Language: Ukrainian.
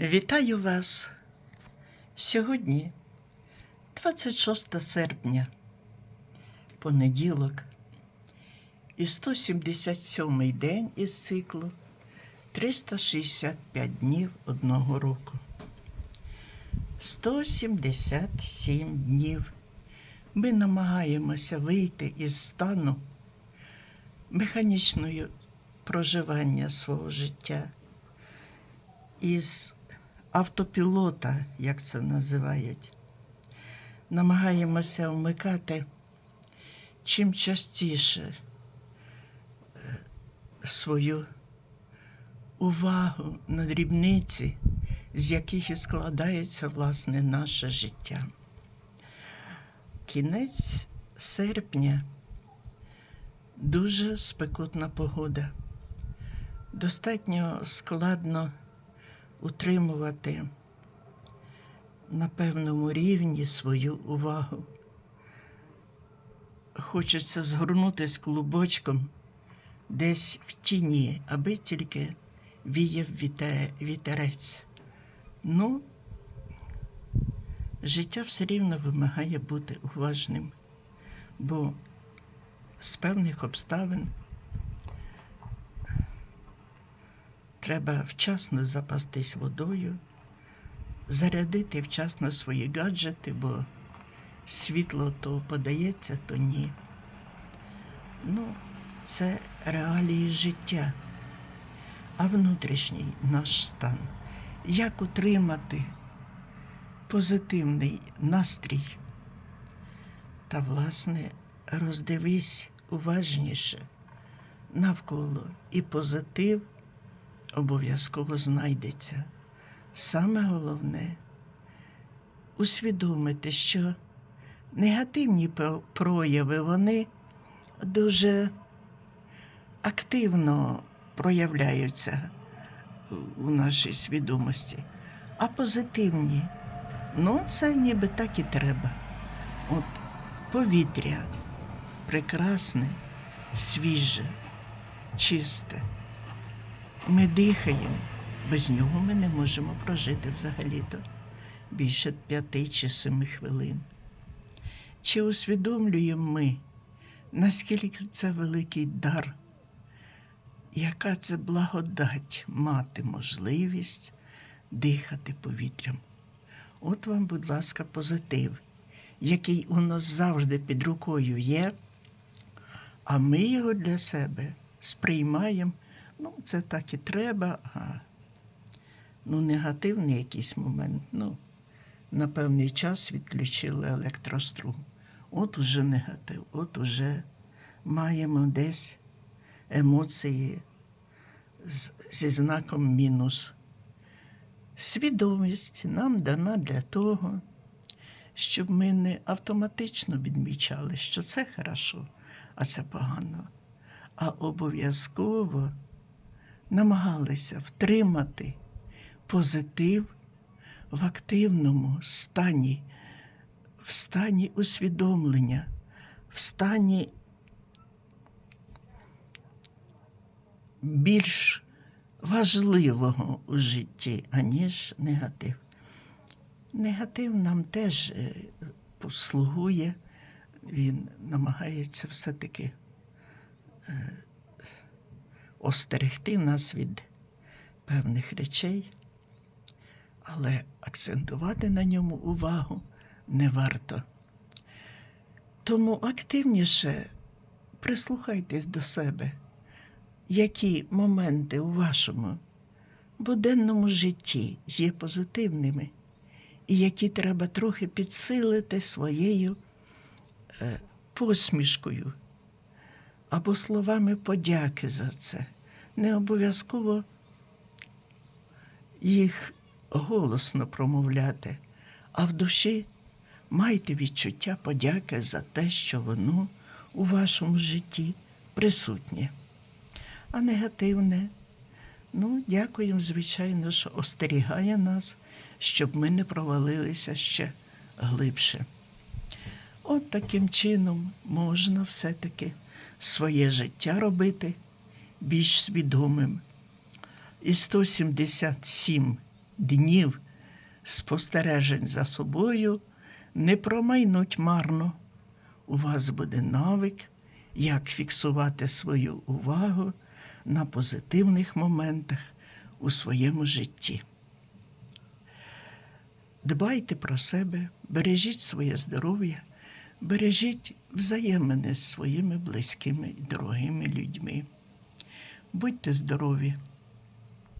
Вітаю вас сьогодні, 26 серпня, понеділок, і 177 день із циклу 365 днів одного року. 177 днів ми намагаємося вийти із стану механічного проживання свого життя із автопілота, як це називають. Намагаємося вмикати чим частіше е, свою увагу на дрібниці, з яких і складається власне наше життя. Кінець серпня дуже спекотна погода. Достатньо складно утримувати на певному рівні свою увагу. Хочеться згорнутися клубочком десь в тіні, аби тільки віяв вітерець. Ну, життя все рівно вимагає бути уважним, бо з певних обставин Треба вчасно запастись водою, зарядити вчасно свої гаджети, бо світло то подається, то ні. Ну, це реалії життя, а внутрішній наш стан. Як утримати позитивний настрій? Та, власне, роздивись уважніше навколо і позитив обов'язково знайдеться. Саме головне усвідомити, що негативні прояви вони дуже активно проявляються у нашій свідомості, а позитивні, ну, це ніби так і треба. От повітря прекрасне, свіже, чисте. Ми дихаємо, без нього ми не можемо прожити взагалі-то більше п'яти чи семи хвилин. Чи усвідомлюємо ми, наскільки це великий дар, яка це благодать мати можливість дихати повітрям? От вам, будь ласка, позитив, який у нас завжди під рукою є, а ми його для себе сприймаємо. Ну, це так і треба. А ну, негативний якийсь момент. Ну, на певний час відключили електрострум. От уже негатив, от уже маємо десь емоції з, зі знаком мінус. Свідомість нам дана для того, щоб ми не автоматично відмічали, що це хорошо, а це погано, а обов'язково намагалися втримати позитив в активному стані, в стані усвідомлення, в стані більш важливого у житті, аніж негатив. Негатив нам теж е, послугує, він намагається все-таки остерегти нас від певних речей, але акцентувати на ньому увагу не варто. Тому активніше прислухайтесь до себе, які моменти у вашому буденному житті є позитивними, і які треба трохи підсилити своєю е, посмішкою або словами подяки за це. Не обов'язково їх голосно промовляти, а в душі майте відчуття подяки за те, що воно у вашому житті присутнє. А негативне, ну, дякуємо, звичайно, що остерігає нас, щоб ми не провалилися ще глибше. От таким чином можна все-таки своє життя робити більш свідомим. І 177 днів спостережень за собою не промайнуть марно. У вас буде навик, як фіксувати свою увагу на позитивних моментах у своєму житті. Дбайте про себе, бережіть своє здоров'я, бережіть взаємини з своїми близькими і дорогими людьми. Будьте здорові,